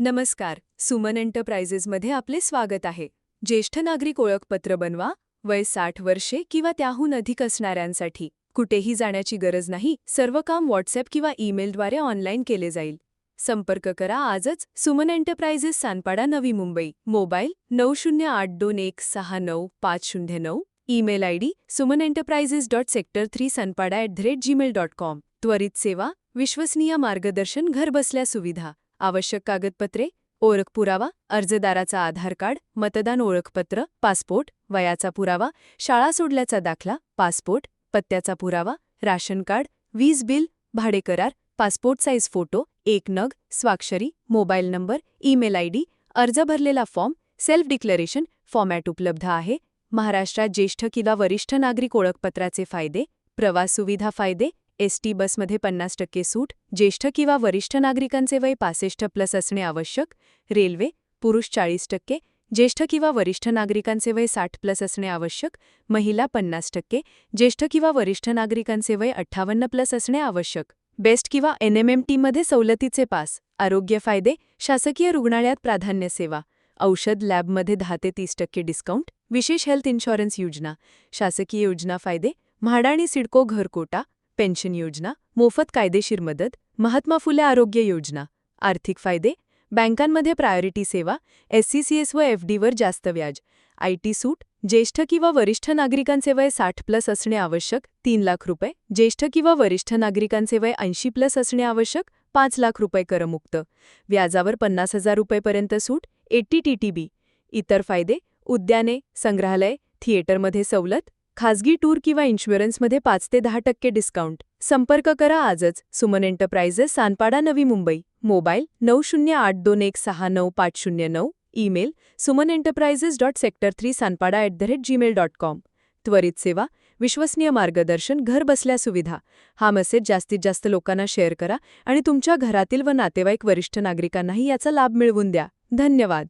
नमस्कार सुमन एंटरप्राइजेसमध्ये आपले स्वागत आहे. ज्येष्ठ नागरिक ओळखपत्र बनवा वय साठ वर्षे किंवा त्याहून अधिक असणाऱ्यांसाठी. कुठेही जाण्याची गरज नाही सर्व काम व्हॉट्सअप किंवा ईमेलद्वारे ऑनलाईन केले जाईल. संपर्क करा आजच सुमन एंटरप्राइजेस सानपाडा नवी मुंबई. मोबाईल नऊ शून्य आठ दोन एक सहा नऊ पाच शून्य नऊ. Email I D Suman enterprises dot sector three Sanpada at the rate Gmail dot com. त्वरित सेवा विश्वसनीय मार्गदर्शन घरबसल्या सुविधा. आवश्यक कागदपत्रे ओळख पुरावा अर्जदाराचा आधार कार्ड मतदान ओळखपत्र पासपोर्ट वयाचा पुरावा शाळा सोडल्याचा दाखला पासपोर्ट पत्त्याचा पुरावा राशन कार्ड वीज बिल भाडे करार पासपोर्ट साईज फोटो एक नग स्वाक्षरी मोबाईल नंबर ईमेल आयडी अर्ज भरलेला फॉर्म सेल्फ डिक्लेरेशन फॉर्मॅट उपलब्ध आहे. महाराष्ट्रात ज्येष्ठ किंवा वरिष्ठ नागरिक ओळखपत्राचे फायदे प्रवास सुविधा फायदे एस टी बसमध्ये पन्नास टक्के सूट ज्येष्ठ किंवा वरिष्ठ नागरिकांचे वय पासष्ट प्लस असणे आवश्यक. रेल्वे पुरुष चाळीस टक्के ज्येष्ठ किंवा वरिष्ठ नागरिकांचे वय साठ प्लस असणे आवश्यक. महिला पन्नास टक्के ज्येष्ठ किंवा वरिष्ठ नागरिकांचे वय अठ्ठावन्न प्लस असणे आवश्यक. बेस्ट किंवा एनएमएमटीमध्ये सवलतीचे पास आरोग्य फायदे शासकीय रुग्णालयात प्राधान्य सेवा. औषध लॅबमध्ये दहा ते तीस टक्के डिस्काउंट विशेष हेल्थ इन्शुरन्स योजना शासकीय योजना फायदे म्हाडा आणि सिडको घरकोटा पेन्शन योजना मोफत कायदेशीर मदत महात्मा फुले आरोग्य योजना आर्थिक फायदे बँकांमध्ये प्रायोरिटी सेवा एससीसीएस व एफडीवर जास्त व्याज आयटी सूट ज्येष्ठ किंवा वरिष्ठ नागरिकांचे वय साठ प्लस असणे आवश्यक तीन लाख रुपये ज्येष्ठ किंवा वरिष्ठ नागरिकांचे वय ऐंशी प्लस असणे आवश्यक पाच लाख रुपये करमुक्त व्याजावर पन्नास हजार रुपयेपर्यंत सूट एटी टीटीबी इतर फायदे उद्याने संग्रहालय थिएटरमध्ये सवलत खाजगी टूर किंवा इन्शुरन्समध्ये पाच ते दहा टक्के डिस्काउंट. संपर्क करा आजच. सुमन एंटरप्राइजेस सानपाडा नवी मुंबई. मोबाईल नऊ शून्य आठ दोन एक सहा नऊ पाच शून्य नऊ. Email Suman enterprises dot sector three Sanpada at the rate Gmail dot com. त्वरित सेवा विश्वसनीय मार्गदर्शन घर बसल्या सुविधा. हा मेसेज जास्तीत जास्त लोकांना शेअर करा आणि तुमच्या घरातील व नातेवाईक वरिष्ठ नागरिकांनाही याचा लाभ मिळवून द्या. धन्यवाद.